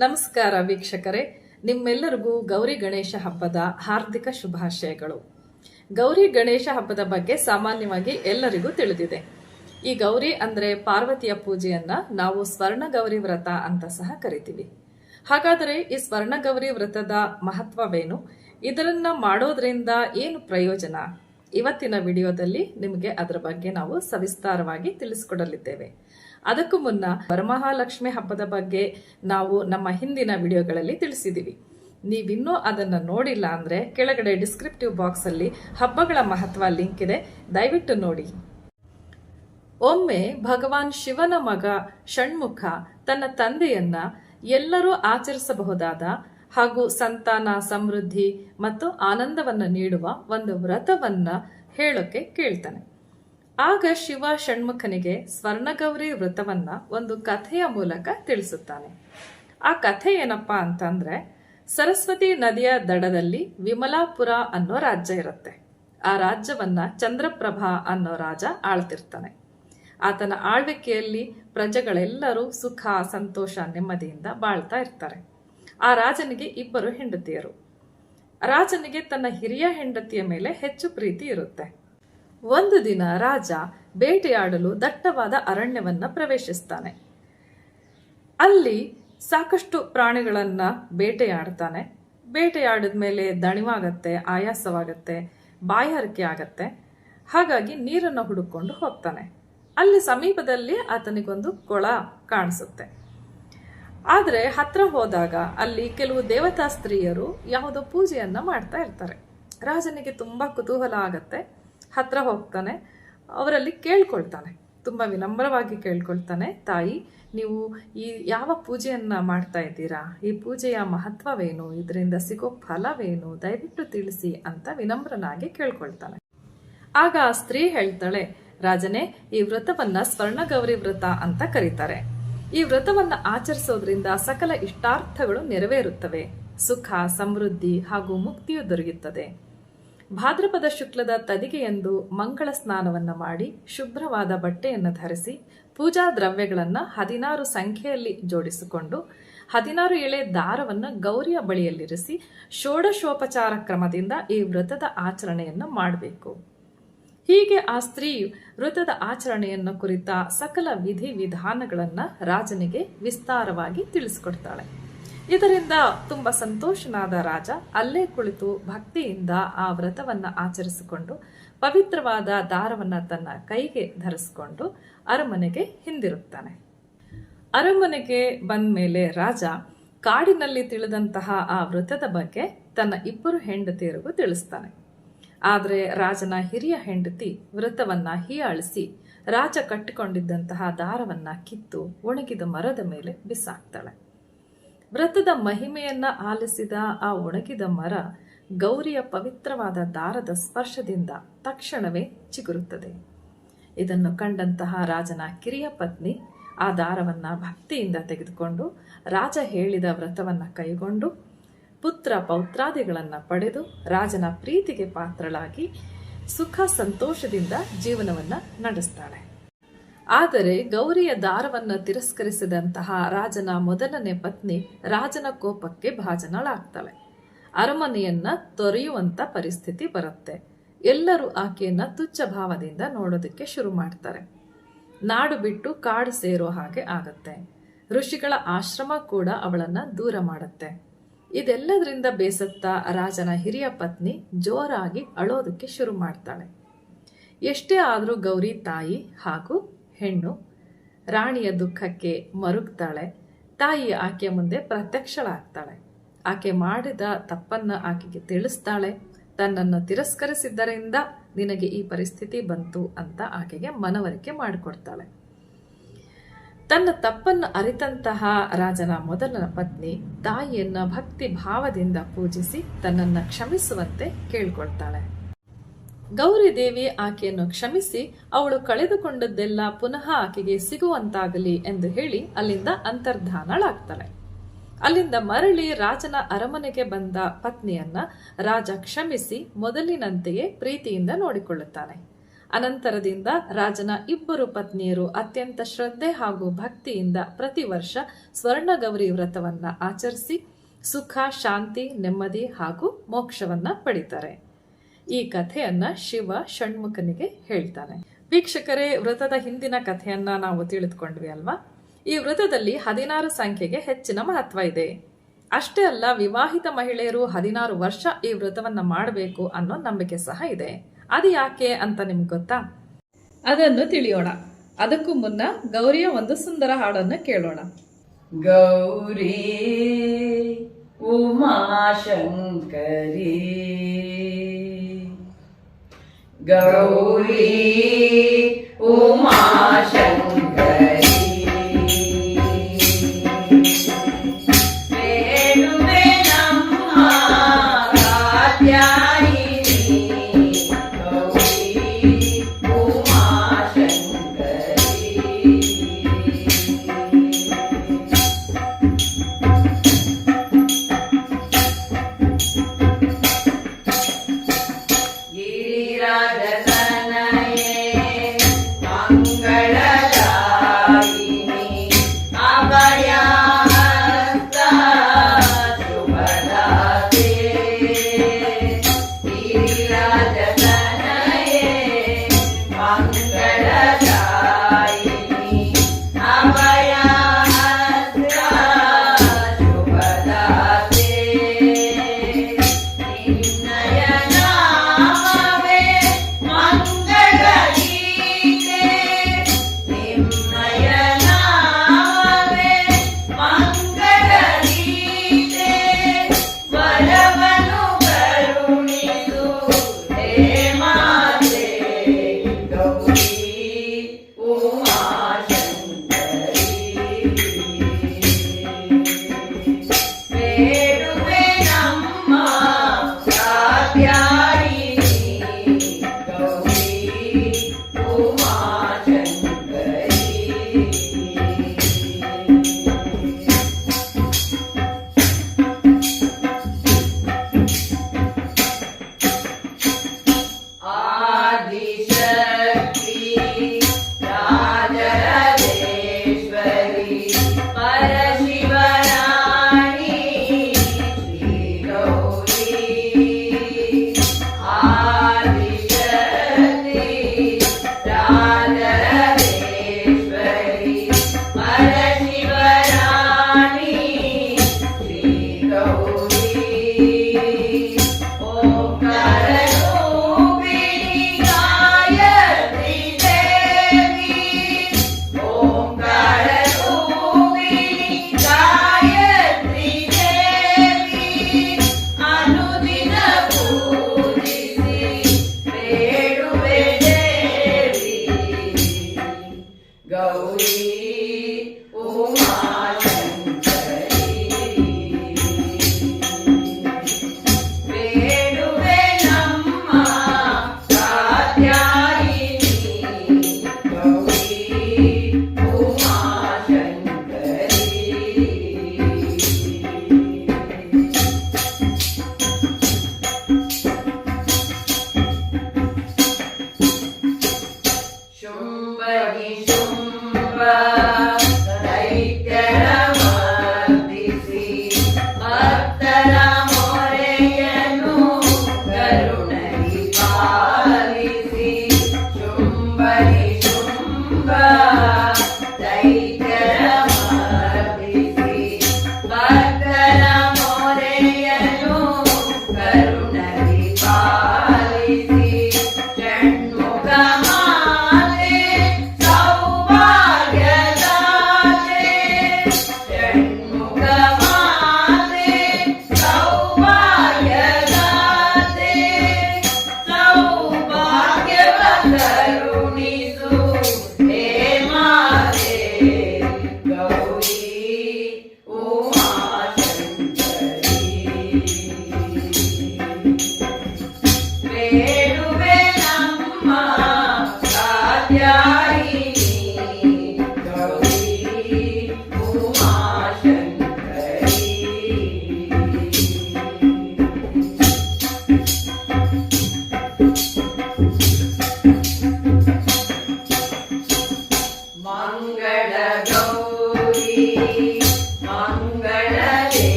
ನಮಸ್ಕಾರ ವೀಕ್ಷಕರೇ. ನಿಮ್ಮೆಲ್ಲರಿಗೂ ಗೌರಿ ಗಣೇಶ ಹಬ್ಬದ ಹಾರ್ದಿಕ ಶುಭಾಶಯಗಳು. ಗೌರಿ ಗಣೇಶ ಹಬ್ಬದ ಬಗ್ಗೆ ಸಾಮಾನ್ಯವಾಗಿ ಎಲ್ಲರಿಗೂ ತಿಳಿದಿದೆ. ಈ ಗೌರಿ ಅಂದ್ರೆ ಪಾರ್ವತಿಯ ಪೂಜೆಯನ್ನ ನಾವು ಸ್ವರ್ಣ ಗೌರಿ ವ್ರತ ಅಂತ ಸಹ ಕರಿತೀವಿ. ಹಾಗಾದರೆ ಈ ಸ್ವರ್ಣ ಗೌರಿ ವ್ರತದ ಮಹತ್ವವೇನು? ಇದರನ್ನ ಮಾಡೋದ್ರಿಂದ ಏನು ಪ್ರಯೋಜನ? ಇವತ್ತಿನ ವಿಡಿಯೋದಲ್ಲಿ ನಿಮಗೆ ಅದರ ಬಗ್ಗೆ ನಾವು ಸವಿಸ್ತಾರವಾಗಿ ತಿಳಿಸಿಕೊಡಲಿದ್ದೇವೆ. ಅದಕ್ಕೂ ಮುನ್ನ ವರಮಹಾಲಕ್ಷ್ಮಿ ಹಬ್ಬದ ಬಗ್ಗೆ ನಾವು ನಮ್ಮ ಹಿಂದಿನ ವಿಡಿಯೋಗಳಲ್ಲಿ ತಿಳಿಸಿದ್ದೀವಿ. ನೀವಿನ್ನೂ ಅದನ್ನ ನೋಡಿಲ್ಲ ಅಂದ್ರೆ ಕೆಳಗಡೆ ಡಿಸ್ಕ್ರಿಪ್ಟಿವ್ ಬಾಕ್ಸ್ ಅಲ್ಲಿ ಹಬ್ಬಗಳ ಮಹತ್ವ ಲಿಂಕ್ ಇದೆ. ದಯವಿಟ್ಟು ನೋಡಿ. ಒಮ್ಮೆ ಭಗವಾನ್ ಶಿವನ ಮಗ ಷಣ್ಮುಖ ತನ್ನ ತಂದೆಯನ್ನ ಎಲ್ಲರೂ ಆಚರಿಸಬಹುದಾದ ಹಾಗೂ ಸಂತಾನ, ಸಮೃದ್ಧಿ ಮತ್ತು ಆನಂದವನ್ನ ನೀಡುವ ಒಂದು ವ್ರತವನ್ನ ಹೇಳೋಕೆ ಕೇಳ್ತಾನೆ. ಆಗ ಶಿವ ಷಣ್ಮುಖನಿಗೆ ಸ್ವರ್ಣಗೌರಿ ವ್ರತವನ್ನ ಒಂದು ಕಥೆಯ ಮೂಲಕ ತಿಳಿಸುತ್ತಾನೆ. ಆ ಕಥೆ ಏನಪ್ಪಾ ಅಂತಂದ್ರೆ, ಸರಸ್ವತಿ ನದಿಯ ದಡದಲ್ಲಿ ವಿಮಲಾಪುರ ಅನ್ನೋ ರಾಜ್ಯ ಇರುತ್ತೆ. ಆ ರಾಜ್ಯವನ್ನ ಚಂದ್ರಪ್ರಭಾ ಅನ್ನೋ ರಾಜ ಆಳ್ತಿರ್ತಾನೆ. ಆತನ ಆಳ್ವಿಕೆಯಲ್ಲಿ ಪ್ರಜೆಗಳೆಲ್ಲರೂ ಸುಖ, ಸಂತೋಷ, ನೆಮ್ಮದಿಯಿಂದ ಬಾಳ್ತಾ ಇರ್ತಾರೆ. ಆ ರಾಜನಿಗೆ ಇಬ್ಬರು ಹೆಂಡತಿಯರು. ರಾಜನಿಗೆ ತನ್ನ ಹಿರಿಯ ಹೆಂಡತಿಯ ಮೇಲೆ ಹೆಚ್ಚು ಪ್ರೀತಿ ಇರುತ್ತೆ. ಒಂದು ದಿನ ರಾಜ ಬೇಟೆಯಾಡಲು ದಟ್ಟವಾದ ಅರಣ್ಯವನ್ನ ಪ್ರವೇಶಿಸ್ತಾನೆ. ಅಲ್ಲಿ ಸಾಕಷ್ಟು ಪ್ರಾಣಿಗಳನ್ನ ಬೇಟೆಯಾಡ್ತಾನೆ. ಬೇಟೆಯಾಡಿದ ಮೇಲೆ ದಣಿವಾಗತ್ತೆ, ಆಯಾಸವಾಗತ್ತೆ, ಬಾಯಾರಿಕೆ ಆಗತ್ತೆ. ಹಾಗಾಗಿ ನೀರನ್ನು ಹುಡುಕೊಂಡು ಹೋಗ್ತಾನೆ. ಅಲ್ಲಿ ಸಮೀಪದಲ್ಲಿ ಆತನಿಗೊಂದು ಕೊಳ ಕಾಣಿಸುತ್ತೆ. ಆದರೆ ಹತ್ರ ಹೋದಾಗ ಅಲ್ಲಿ ಕೆಲವು ದೇವತಾ ಸ್ತ್ರೀಯರು ಯಾವುದೋ ಪೂಜೆಯನ್ನ ಮಾಡ್ತಾ ಇರ್ತಾರೆ. ರಾಜನಿಗೆ ತುಂಬಾ ಕುತೂಹಲ ಆಗತ್ತೆ. ಹತ್ರ ಹೋಗ್ತಾನೆ. ಅವರಲ್ಲಿ ಕೇಳ್ಕೊಳ್ತಾನೆ. ತುಂಬ ವಿನಮ್ರವಾಗಿ ಕೇಳ್ಕೊಳ್ತಾನೆ, ತಾಯಿ, ನೀವು ಈ ಯಾವ ಪೂಜೆಯನ್ನು ಮಾಡ್ತಾ ಇದ್ದೀರಾ? ಈ ಪೂಜೆಯ ಮಹತ್ವವೇನು? ಇದರಿಂದ ಸಿಗೋ ಫಲವೇನು? ದಯವಿಟ್ಟು ತಿಳಿಸಿ ಅಂತ ವಿನಮ್ರನಾಗಿ ಕೇಳ್ಕೊಳ್ತಾನೆ. ಆಗ ಆ ಸ್ತ್ರೀ ಹೇಳ್ತಾಳೆ, ರಾಜನೇ, ಈ ವ್ರತವನ್ನ ಸ್ವರ್ಣಗೌರಿ ವ್ರತ ಅಂತ ಕರೀತಾರೆ. ಈ ವ್ರತವನ್ನ ಆಚರಿಸೋದ್ರಿಂದ ಸಕಲ ಇಷ್ಟಾರ್ಥಗಳು ನೆರವೇರುತ್ತವೆ. ಸುಖ, ಸಮೃದ್ಧಿ ಹಾಗೂ ಮುಕ್ತಿಯು ದೊರೆಯುತ್ತದೆ. ಭಾದ್ರಪದ ಶುಕ್ಲದ ತದಿಗೆಯಂದು ಮಂಗಳ ಸ್ನಾನವನ್ನ ಮಾಡಿ ಶುಭ್ರವಾದ ಬಟ್ಟೆಯನ್ನು ಧರಿಸಿ ಪೂಜಾ ದ್ರವ್ಯಗಳನ್ನು ಹದಿನಾರು ಸಂಖ್ಯೆಯಲ್ಲಿ ಜೋಡಿಸಿಕೊಂಡು ಹದಿನಾರು ಎಳೆ ದಾರವನ್ನು ಗೌರಿಯ ಬಳಿಯಲ್ಲಿರಿಸಿ ಷೋಡಶೋಪಚಾರ ಕ್ರಮದಿಂದ ಈ ವ್ರತದ ಆಚರಣೆಯನ್ನು ಮಾಡಬೇಕು. ಹೀಗೆ ಆ ಸ್ತ್ರೀಯು ವ್ರತದ ಆಚರಣೆಯನ್ನು ಕುರಿತ ಸಕಲ ವಿಧಿ ವಿಧಾನಗಳನ್ನು ರಾಜನಿಗೆ ವಿಸ್ತಾರವಾಗಿ ತಿಳಿಸಿಕೊಡ್ತಾಳೆ. ಇದರಿಂದ ತುಂಬಾ ಸಂತೋಷನಾದ ರಾಜ ಅಲ್ಲೇ ಕುಳಿತು ಭಕ್ತಿಯಿಂದ ಆ ವ್ರತವನ್ನ ಆಚರಿಸಿಕೊಂಡು ಪವಿತ್ರವಾದ ದಾರವನ್ನ ತನ್ನ ಕೈಗೆ ಧರಿಸಿಕೊಂಡು ಅರಮನೆಗೆ ಹಿಂದಿರುತ್ತಾನೆ ಅರಮನೆಗೆ ಬಂದ ಮೇಲೆ ರಾಜ ಕಾಡಿನಲ್ಲಿ ತಿಳಿದಂತಹ ಆ ವ್ರತದ ಬಗ್ಗೆ ತನ್ನ ಇಬ್ಬರು ಹೆಂಡತಿಯರಿಗೂ ತಿಳಿಸ್ತಾನೆ. ಆದರೆ ರಾಜನ ಹಿರಿಯ ಹೆಂಡತಿ ವ್ರತವನ್ನ ಹೀಯಾಳಿಸಿ ರಾಜ ಕಟ್ಟಿಕೊಂಡಿದ್ದಂತಹ ದಾರವನ್ನ ಕಿತ್ತು ಒಣಗಿದ ಮರದ ಮೇಲೆ ಬಿಸಾಕ್ತಾಳೆ. ವ್ರತದ ಮಹಿಮೆಯನ್ನ ಆಲಿಸಿದ ಆ ಒಣಗಿದ ಮರ ಗೌರಿಯ ಪವಿತ್ರವಾದ ದಾರದ ಸ್ಪರ್ಶದಿಂದ ತಕ್ಷಣವೇ ಚಿಗುರುತ್ತದೆ. ಇದನ್ನು ಕಂಡಂತಹ ರಾಜನ ಕಿರಿಯ ಪತ್ನಿ ಆ ದಾರವನ್ನ ಭಕ್ತಿಯಿಂದ ತೆಗೆದುಕೊಂಡು ರಾಜ ಹೇಳಿದ ವ್ರತವನ್ನ ಕೈಗೊಂಡು ಪುತ್ರ ಪೌತ್ರಾದಿಗಳನ್ನ ಪಡೆದು ರಾಜನ ಪ್ರೀತಿಗೆ ಪಾತ್ರಳಾಗಿ ಸುಖ ಸಂತೋಷದಿಂದ ಜೀವನವನ್ನ ನಡೆಸ್ತಾಳೆ. ಆದರೆ ಗೌರಿಯ ದಾರವನ್ನು ತಿರಸ್ಕರಿಸಿದಂತಹ ರಾಜನ ಮೊದಲನೇ ಪತ್ನಿ ರಾಜನ ಕೋಪಕ್ಕೆ ಭಾಜನಳಾಗ್ತಾಳೆ. ಅರಮನೆಯನ್ನ ತೊರೆಯುವಂತ ಪರಿಸ್ಥಿತಿ ಬರುತ್ತೆ. ಎಲ್ಲರೂ ಆಕೆಯನ್ನ ತುಚ್ಛ ಭಾವದಿಂದ ನೋಡೋದಕ್ಕೆ ಶುರು ಮಾಡ್ತಾರೆ. ನಾಡು ಬಿಟ್ಟು ಕಾಡು ಸೇರೋ ಹಾಗೆ ಆಗತ್ತೆ. ಋಷಿಗಳ ಆಶ್ರಮ ಕೂಡ ಅವಳನ್ನ ದೂರ ಮಾಡುತ್ತೆ. ಇದೆಲ್ಲದರಿಂದ ಬೇಸತ್ತ ರಾಜನ ಹಿರಿಯ ಪತ್ನಿ ಜೋರಾಗಿ ಅಳೋದಕ್ಕೆ ಶುರು ಮಾಡ್ತಾಳೆ. ಎಷ್ಟೇ ಆದರೂ ಗೌರಿ ತಾಯಿ ಹಾಗೂ ಹೆಣ್ಣು, ರಾಣಿಯ ದುಃಖಕ್ಕೆ ಮರುಗ್ತಾಳೆ. ತಾಯಿ ಆಕೆಯ ಮುಂದೆ ಪ್ರತ್ಯಕ್ಷಳಾಗ್ತಾಳೆ. ಆಕೆ ಮಾಡಿದ ತಪ್ಪನ್ನು ಆಕೆಗೆ ತಿಳಿಸ್ತಾಳೆ. ತನ್ನನ್ನು ತಿರಸ್ಕರಿಸಿದ್ದರಿಂದ ನಿನಗೆ ಈ ಪರಿಸ್ಥಿತಿ ಬಂತು ಅಂತ ಆಕೆಗೆ ಮನವರಿಕೆ ಮಾಡಿಕೊಡ್ತಾಳೆ. ತನ್ನ ತಪ್ಪನ್ನು ಅರಿತಂತಹ ರಾಜನ ಮೊದಲ ಪತ್ನಿ ತಾಯಿಯನ್ನ ಭಕ್ತಿ ಭಾವದಿಂದ ಪೂಜಿಸಿ ತನ್ನನ್ನು ಕ್ಷಮಿಸುವಂತೆ ಕೇಳ್ಕೊಳ್ತಾಳೆ. ಗೌರಿ ದೇವಿ ಆಕೆಯನ್ನು ಕ್ಷಮಿಸಿ, ಅವಳು ಕಳೆದುಕೊಂಡದ್ದೆಲ್ಲ ಪುನಃ ಆಕೆಗೆ ಸಿಗುವಂತಾಗಲಿ ಎಂದು ಹೇಳಿ ಅಲ್ಲಿಂದ ಅಂತರ್ಧಾನಳಾಗ್ತಾಳೆ. ಅಲ್ಲಿಂದ ಮರಳಿ ರಾಜನ ಅರಮನೆಗೆ ಬಂದ ಪತ್ನಿಯನ್ನ ರಾಜ ಕ್ಷಮಿಸಿ ಮೊದಲಿನಂತೆಯೇ ಪ್ರೀತಿಯಿಂದ ನೋಡಿಕೊಳ್ಳುತ್ತಾನೆ. ಅನಂತರದಿಂದ ರಾಜನ ಇಬ್ಬರು ಪತ್ನಿಯರು ಅತ್ಯಂತ ಶ್ರದ್ಧೆ ಹಾಗೂ ಭಕ್ತಿಯಿಂದ ಪ್ರತಿ ವರ್ಷ ಸ್ವರ್ಣಗೌರಿ ವ್ರತವನ್ನ ಆಚರಿಸಿ ಸುಖ, ಶಾಂತಿ, ನೆಮ್ಮದಿ ಹಾಗೂ ಮೋಕ್ಷವನ್ನ ಪಡಿತಾರೆ. ಈ ಕಥೆಯನ್ನ ಶಿವ ಷಣ್ಮುಖನಿಗೆ ಹೇಳ್ತಾನೆ. ವೀಕ್ಷಕರೇ, ವ್ರತದ ಹಿಂದಿನ ಕಥೆಯನ್ನ ನಾವು ತಿಳಿದುಕೊಂಡ್ವಿ ಅಲ್ವಾ? ಈ ವ್ರತದಲ್ಲಿ ಹದಿನಾರು ಸಂಖ್ಯೆಗೆ ಹೆಚ್ಚಿನ ಮಹತ್ವ ಇದೆ. ಅಷ್ಟೇ ಅಲ್ಲ, ವಿವಾಹಿತ ಮಹಿಳೆಯರು ಹದಿನಾರು ವರ್ಷ ಈ ವ್ರತವನ್ನ ಮಾಡಬೇಕು ಅನ್ನೋ ನಂಬಿಕೆ ಸಹ ಇದೆ. ಅದು ಯಾಕೆ ಅಂತ ನಿಮ್ಗೆ ಗೊತ್ತಾ? ಅದನ್ನು ತಿಳಿಯೋಣ. ಅದಕ್ಕೂ ಮುನ್ನ ಗೌರಿಯ ಒಂದು ಸುಂದರ ಹಾಡನ್ನು ಕೇಳೋಣ. ಗೌರಿ ಉಮಾಶಂಕರಿ ಗೌರಿ ಉಮಾಶಂಕರಿ ವೇಣುವೆ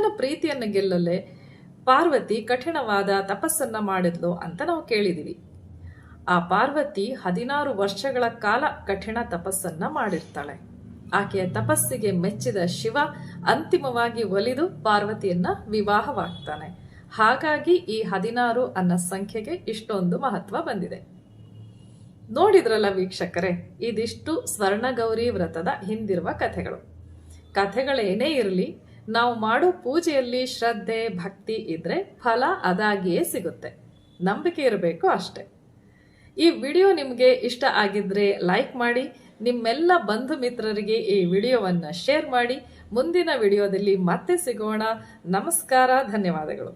ಶಿವನ ಪ್ರೀತಿಯನ್ನು ಗೆಲ್ಲಲೆ, ಪಾರ್ವತಿ ಕಠಿಣವಾದ ತಪಸ್ಸನ್ನ ಮಾಡಿದ್ಲು ಅಂತ ನಾವು ಕೇಳಿದೀವಿ. ಆ ಪಾರ್ವತಿ ಹದಿನಾರು ವರ್ಷಗಳ ಕಾಲ ಕಠಿಣ ತಪಸ್ಸನ್ನ ಮಾಡಿರ್ತಾಳೆ. ಆಕೆಯ ತಪಸ್ಸಿಗೆ ಮೆಚ್ಚಿದ ಶಿವ ಅಂತಿಮವಾಗಿ ಒಲಿದು ಪಾರ್ವತಿಯನ್ನ ವಿವಾಹವಾಗ್ತಾನೆ. ಹಾಗಾಗಿ ಈ ಹದಿನಾರು ಅನ್ನ ಸಂಖ್ಯೆಗೆ ಇಷ್ಟೊಂದು ಮಹತ್ವ ಬಂದಿದೆ. ನೋಡಿದ್ರಲ್ಲ ವೀಕ್ಷಕರೇ, ಇದಿಷ್ಟು ಸ್ವರ್ಣಗೌರಿ ವ್ರತದ ಹಿಂದಿರುವ ಕಥೆಗಳು. ಕಥೆಗಳೇನೇ ಇರಲಿ ನಾವು ಮಾಡೋ ಪೂಜೆಯಲ್ಲಿ ಶ್ರದ್ಧೆ, ಭಕ್ತಿ ಇದ್ರೆ ಫಲ ಅದಾಗಿಯೇ ಸಿಗುತ್ತೆ. ನಂಬಿಕೆ ಇರಬೇಕು ಅಷ್ಟೆ. ಈ ವಿಡಿಯೋ ನಿಮಗೆ ಇಷ್ಟ ಆಗಿದ್ರೆ ಲೈಕ್ ಮಾಡಿ, ನಿಮ್ಮೆಲ್ಲ ಬಂಧು ಮಿತ್ರರಿಗೆ ಈ ವಿಡಿಯೋವನ್ನು ಶೇರ್ ಮಾಡಿ. ಮುಂದಿನ ವಿಡಿಯೋದಲ್ಲಿ ಮತ್ತೆ ಸಿಗೋಣ. ನಮಸ್ಕಾರ, ಧನ್ಯವಾದಗಳು.